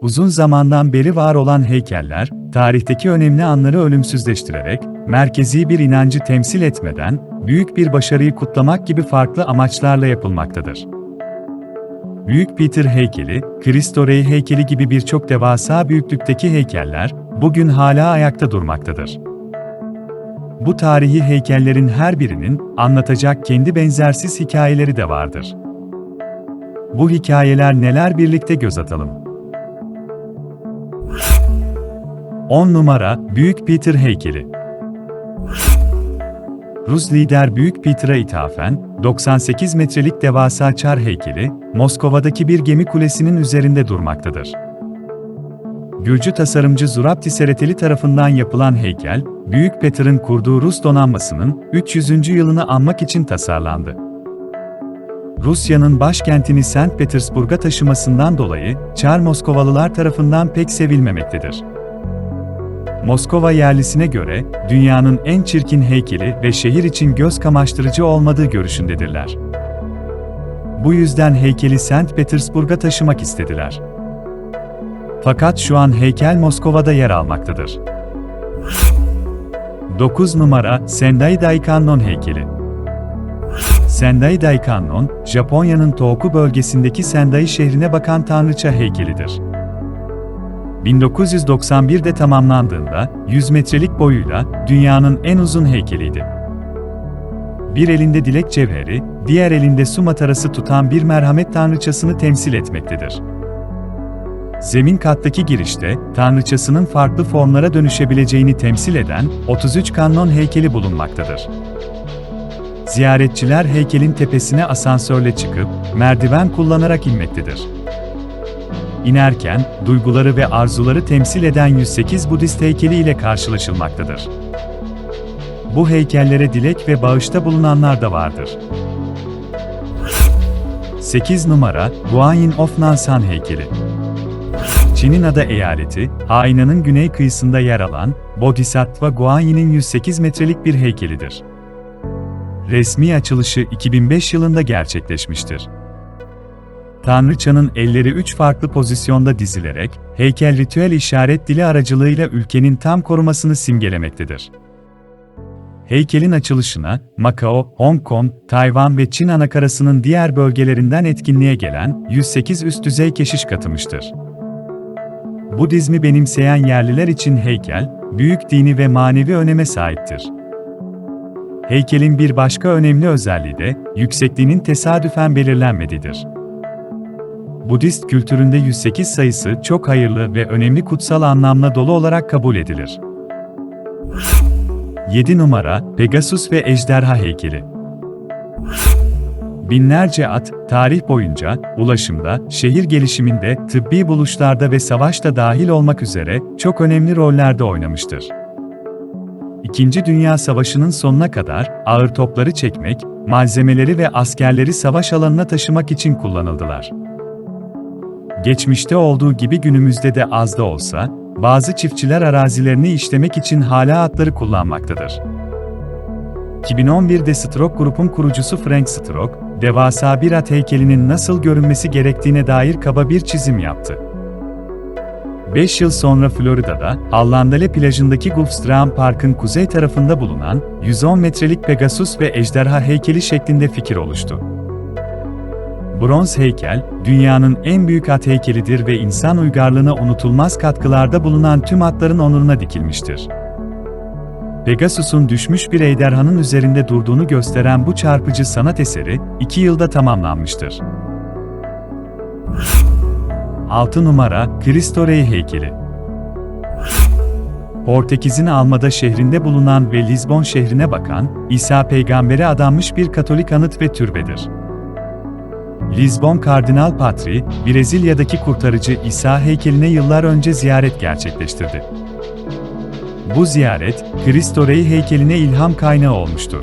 uzun zamandan beri var olan heykeller, tarihteki önemli anları ölümsüzleştirerek, merkezi bir inancı temsil etmeden, büyük bir başarıyı kutlamak gibi farklı amaçlarla yapılmaktadır. Büyük Peter heykeli, Cristo Rey heykeli gibi birçok devasa büyüklükteki heykeller, bugün hala ayakta durmaktadır. Bu tarihi heykellerin her birinin anlatacak kendi benzersiz hikayeleri de vardır. Bu hikayeler neler birlikte göz atalım. 10 numara Büyük Peter heykeli. Rus lider Büyük Peter'a ithafen 98 metrelik devasa çar heykeli Moskova'daki bir gemi kulesinin üzerinde durmaktadır. Gürcü tasarımcı Zurabti Sereteli tarafından yapılan heykel, Büyük Peter'ın kurduğu Rus donanmasının 300. yılını anmak için tasarlandı. Rusya'nın başkentini St. Petersburg'a taşımasından dolayı Çar Moskovalılar tarafından pek sevilmemektedir. Moskova yerlisine göre dünyanın en çirkin heykeli ve şehir için göz kamaştırıcı olmadığı görüşündedirler. Bu yüzden heykeli St. Petersburg'a taşımak istediler. Fakat şu an heykel Moskova'da yer almaktadır. 9 numara Sendai Daikannon'un heykeli. Sendai Daikannon'un, Japonya'nın Tohoku bölgesindeki Sendai şehrine bakan tanrıça heykelidir. 1991'de tamamlandığında 100 metrelik boyuyla dünyanın en uzun heykeliydi. Bir elinde dilek cevheri, diğer elinde su matarası tutan bir merhamet tanrıçasını temsil etmektedir. Zemin kattaki girişte, tanrıçasının farklı formlara dönüşebileceğini temsil eden 33 kannon heykeli bulunmaktadır. Ziyaretçiler heykelin tepesine asansörle çıkıp, merdiven kullanarak inmektedir. İnerken, duyguları ve arzuları temsil eden 108 Budist heykeli ile karşılaşılmaktadır. Bu heykellere dilek ve bağışta bulunanlar da vardır. 8 numara, Guanyin of Nansan heykeli. Çin'in Ada eyaleti, Hainan'ın güney kıyısında yer alan, Bodhisattva Guanyin'in 108 metrelik bir heykelidir. Resmi açılışı 2005 yılında gerçekleşmiştir. Tanrıçanın elleri üç farklı pozisyonda dizilerek, heykel ritüel işaret dili aracılığıyla ülkenin tam korumasını simgelemektedir. Heykelin açılışına, Macao, Hong Kong, Tayvan ve Çin anakarasının diğer bölgelerinden etkinliğe gelen 108 üst düzey keşiş katılmıştır. Budizmi benimseyen yerliler için heykel, büyük dini ve manevi öneme sahiptir. Heykelin bir başka önemli özelliği de, yüksekliğinin tesadüfen belirlenmediğidir. Budist kültüründe 108 sayısı çok hayırlı ve önemli kutsal anlamla dolu olarak kabul edilir. 7 numara Pegasus ve Ejderha heykeli. Binlerce at, tarih boyunca, ulaşımda, şehir gelişiminde, tıbbi buluşlarda ve savaşta dahil olmak üzere çok önemli rollerde oynamıştır. İkinci Dünya Savaşı'nın sonuna kadar ağır topları çekmek, malzemeleri ve askerleri savaş alanına taşımak için kullanıldılar. Geçmişte olduğu gibi günümüzde de az da olsa, bazı çiftçiler arazilerini işlemek için hala atları kullanmaktadır. 2011'de Stroke Group'un kurucusu Frank Stroke, devasa bir at heykelinin nasıl görünmesi gerektiğine dair kaba bir çizim yaptı. 5 yıl sonra Florida'da, Allandale plajındaki Gulfstream Park'ın kuzey tarafında bulunan 110 metrelik Pegasus ve ejderha heykeli şeklinde fikir oluştu. Bronz heykel, dünyanın en büyük at heykelidir ve insan uygarlığına unutulmaz katkılarda bulunan tüm atların onuruna dikilmiştir. Pegasus'un düşmüş bir ejderhanın üzerinde durduğunu gösteren bu çarpıcı sanat eseri, iki yılda tamamlanmıştır. 6 numara Cristo Rey heykeli. Portekiz'in Almada şehrinde bulunan ve Lizbon şehrine bakan, İsa peygambere adanmış bir Katolik anıt ve türbedir. Lizbon Kardinal Patri, Brezilya'daki kurtarıcı İsa heykeline yıllar önce ziyaret gerçekleştirdi. Bu ziyaret, Cristo Rey heykeline ilham kaynağı olmuştur.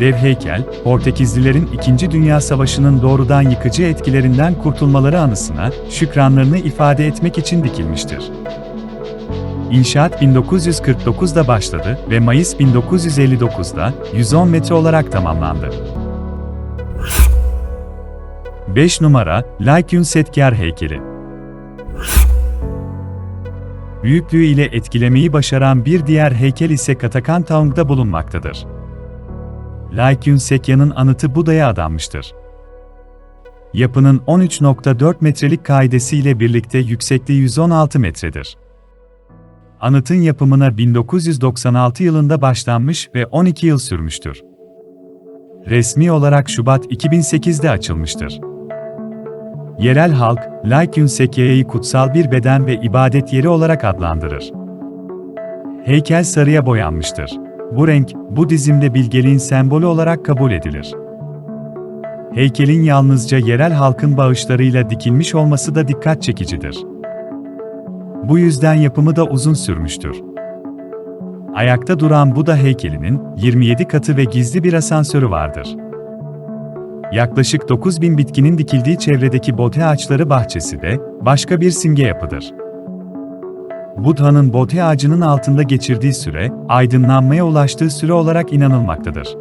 Dev heykel, Portekizlilerin 2. Dünya Savaşı'nın doğrudan yıkıcı etkilerinden kurtulmaları anısına şükranlarını ifade etmek için dikilmiştir. İnşaat 1949'da başladı ve Mayıs 1959'da 110 metre olarak tamamlandı. 5 numara Laikyun Setkar heykeli. büyüklüğü ile etkilemeyi başaran bir diğer heykel ise Katakan Taung'da bulunmaktadır. Laikyun Sekya'nın anıtı Buda'ya adanmıştır. Yapının 13.4 metrelik kaidesi ile birlikte yüksekliği 116 metredir. Anıtın yapımına 1996 yılında başlanmış ve 12 yıl sürmüştür. Resmi olarak Şubat 2008'de açılmıştır. Yerel halk, Laikyun Sekya'yı kutsal bir beden ve ibadet yeri olarak adlandırır. Heykel sarıya boyanmıştır. Bu renk, Budizm'de bilgeliğin sembolü olarak kabul edilir. Heykelin yalnızca yerel halkın bağışlarıyla dikilmiş olması da dikkat çekicidir. Bu yüzden yapımı da uzun sürmüştür. Ayakta duran Buda heykelinin 27 katı ve gizli bir asansörü vardır. Yaklaşık 9000 bitkinin dikildiği çevredeki Bodhi ağaçları bahçesi de başka bir simge yapıdır. Budha'nın Bodhi ağacının altında geçirdiği süre, aydınlanmaya ulaştığı süre olarak inanılmaktadır.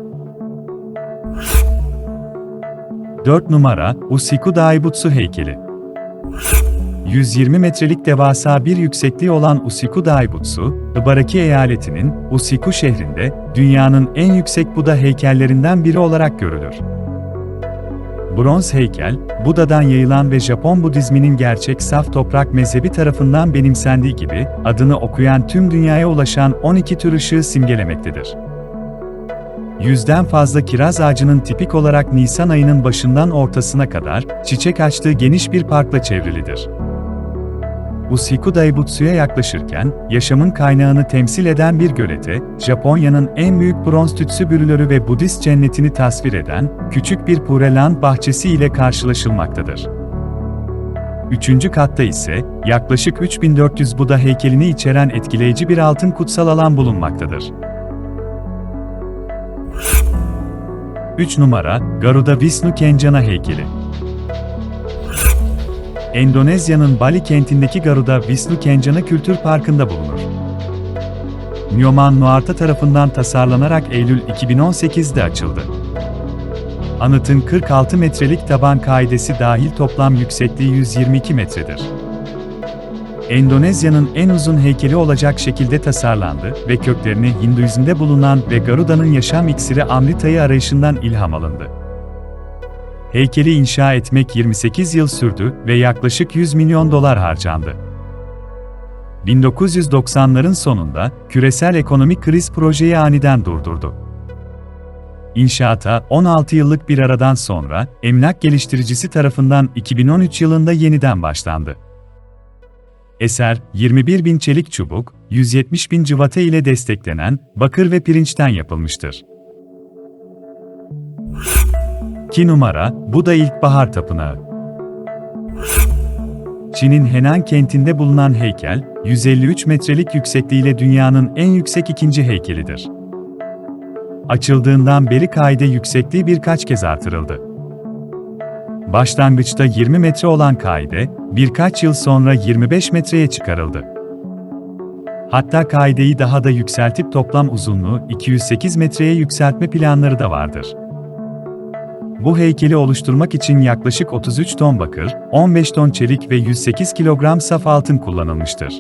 4 numara Usiku Daibutsu heykeli. 120 metrelik devasa bir yüksekliği olan Usiku Daibutsu, Ibaraki eyaletinin Usiku şehrinde dünyanın en yüksek Buda heykellerinden biri olarak görülür. Bronz heykel, Buda'dan yayılan ve Japon Budizminin gerçek saf toprak mezhebi tarafından benimsendiği gibi, adını okuyan tüm dünyaya ulaşan 12 tür ışığı simgelemektedir. Yüzden fazla kiraz ağacının tipik olarak Nisan ayının başından ortasına kadar çiçek açtığı geniş bir parkla çevrilidir. Usiku Daibutsu'ya yaklaşırken, yaşamın kaynağını temsil eden bir gölete, Japonya'nın en büyük bronz tütsü bürülörü ve Budist cennetini tasvir eden, küçük bir Pureland bahçesi ile karşılaşılmaktadır. Üçüncü katta ise, yaklaşık 3400 Buda heykelini içeren etkileyici bir altın kutsal alan bulunmaktadır. 3 numara, Garuda Vishnu Kencana heykeli. Endonezya'nın Bali kentindeki Garuda Vishnu Kencana Kültür Parkı'nda bulunur. Nyoman Nuarta tarafından tasarlanarak Eylül 2018'de açıldı. Anıtın 46 metrelik taban kaidesi dahil toplam yüksekliği 122 metredir. Endonezya'nın en uzun heykeli olacak şekilde tasarlandı ve köklerini Hinduizm'de bulunan ve Garuda'nın yaşam iksiri Amrita'yı arayışından ilham alındı. Heykeli inşa etmek 28 yıl sürdü ve yaklaşık 100 milyon dolar harcandı. 1990'ların sonunda küresel ekonomik kriz projeyi aniden durdurdu. İnşaata 16 yıllık bir aradan sonra emlak geliştiricisi tarafından 2013 yılında yeniden başlandı. Eser, 21 bin çelik çubuk, 170 bin cıvata ile desteklenen bakır ve pirinçten yapılmıştır. 2 numara, Buda İlkbahar Tapınağı. Çin'in Henan kentinde bulunan heykel, 153 metrelik yüksekliğiyle dünyanın en yüksek ikinci heykelidir. Açıldığından beri kaide yüksekliği birkaç kez artırıldı. Başlangıçta 20 metre olan kaide, birkaç yıl sonra 25 metreye çıkarıldı. Hatta kaideyi daha da yükseltip toplam uzunluğu 208 metreye yükseltme planları da vardır. Bu heykeli oluşturmak için yaklaşık 33 ton bakır, 15 ton çelik ve 108 kilogram saf altın kullanılmıştır.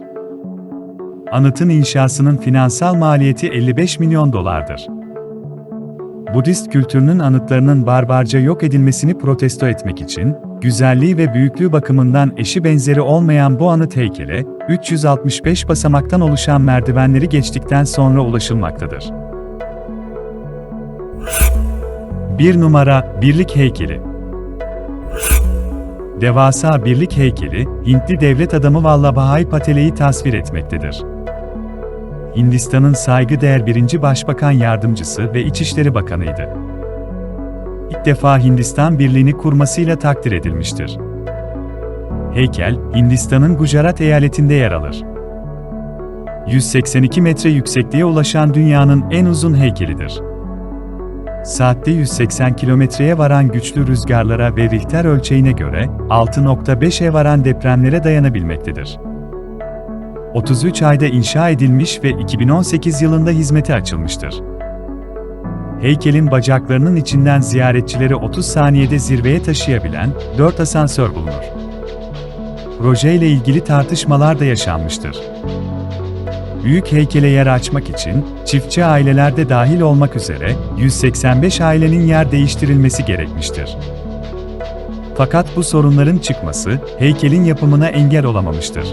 Anıtın inşasının finansal maliyeti 55 milyon dolardır. Budist kültürünün anıtlarının barbarca yok edilmesini protesto etmek için, güzelliği ve büyüklüğü bakımından eşi benzeri olmayan bu anıt heykele, 365 basamaktan oluşan merdivenleri geçtikten sonra ulaşılmaktadır. 1 numara Birlik Heykeli Devasa Birlik Heykeli, Hintli devlet adamı Vallabhai Patele'yi tasvir etmektedir. Hindistan'ın saygıdeğer birinci Başbakan Yardımcısı ve İçişleri Bakanıydı. İlk defa Hindistan Birliği'ni kurmasıyla takdir edilmiştir. Heykel, Hindistan'ın Gujarat eyaletinde yer alır. 182 metre yüksekliğe ulaşan dünyanın en uzun heykelidir. Saatte 180 kilometreye varan güçlü rüzgarlara ve Richter ölçeğine göre 6.5'e varan depremlere dayanabilmektedir. 33 ayda inşa edilmiş ve 2018 yılında hizmete açılmıştır. Heykelin bacaklarının içinden ziyaretçileri 30 saniyede zirveye taşıyabilen 4 asansör bulunur. Proje ile ilgili tartışmalar da yaşanmıştır. Büyük heykele yer açmak için, çiftçi ailelerde dahil olmak üzere, 185 ailenin yer değiştirilmesi gerekmiştir. Fakat bu sorunların çıkması, heykelin yapımına engel olamamıştır.